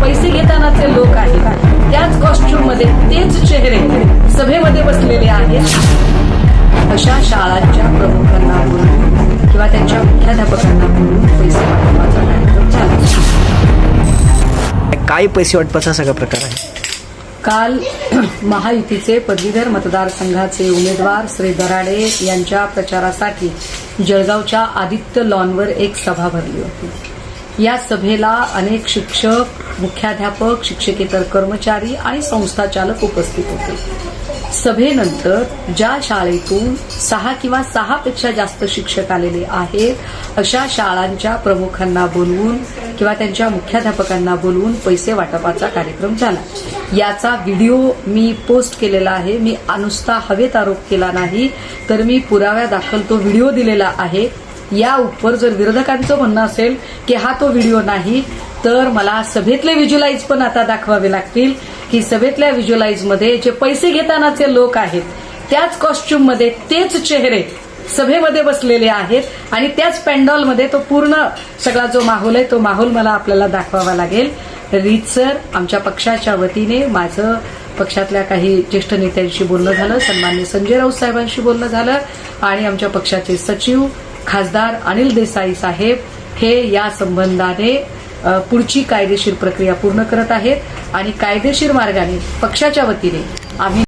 पैसे घेतानाचे लोक आहेत. त्याच कॉस्ट्युममध्ये तेच चेहरे सभेमध्ये बसलेले आहेत. अशा शाळांच्या प्रमुखांना बोलून किंवा त्यांच्या मुख्याध्यापकांना बोलून पैसे वाटपाचा कार्यक्रम झाला. काय पैसे वाटपाचा सगळा प्रकार आहे? काल महायुतीचे पदवीधर मतदारसंघाचे उमेदवार श्री दराडे यांच्या प्रचारासाठी जळगावच्या आदित्य लॉनवर एक सभा भरली होती. या सभेला अनेक शिक्षक मुख्याध्यापक शिक्षकेतर कर्मचारी आणि संस्थाचालक उपस्थित होते. सभेनंतर ज्या शाळेतून सहा किंवा सहापेक्षा जास्त शिक्षक आलेले आहेत अशा शाळांच्या प्रमुखांना बोलवून किंवा त्यांच्या मुख्याध्यापकांना बोलवून पैसे वाटपाचा कार्यक्रम झाला. याचा व्हिडिओ मी पोस्ट केलेला आहे. मी नुसता हवेत आरोप केला नाही तर मी पुराव्या दाखल तो व्हिडिओ दिलेला आहे. या उपर जर विरोधकांचं म्हणणं असेल की हा तो व्हिडिओ नाही तर मला सभेतले व्हिज्युलाइज पण आता दाखवावे लागतील की सभेतल्या व्हिज्युलाइजमध्ये जे पैसे घेतानाचे लोक आहेत त्याच कॉस्ट्युममध्ये तेच चेहरे सभेमध्ये बसलेले आहेत आणि त्याच पॅन्डॉलमध्ये तो पूर्ण सगळा जो माहोल आहे तो माहोल मला आपल्याला दाखवावा लागेल. रीतसर आमच्या पक्षाच्या वतीने माझं पक्षातल्या काही ज्येष्ठ नेत्यांशी बोलणं झालं सन्मान्य संजय राऊत साहेबांशी बोलणं झालं आणि आमच्या पक्षाचे सचिव खासदार अनिल देसाई साहेब हे या संबंधाने पुढची कायदेशीर प्रक्रिया पूर्ण करत आहेत आणि कायदेशीर मार्गाने पक्षाच्या वतीने आम्ही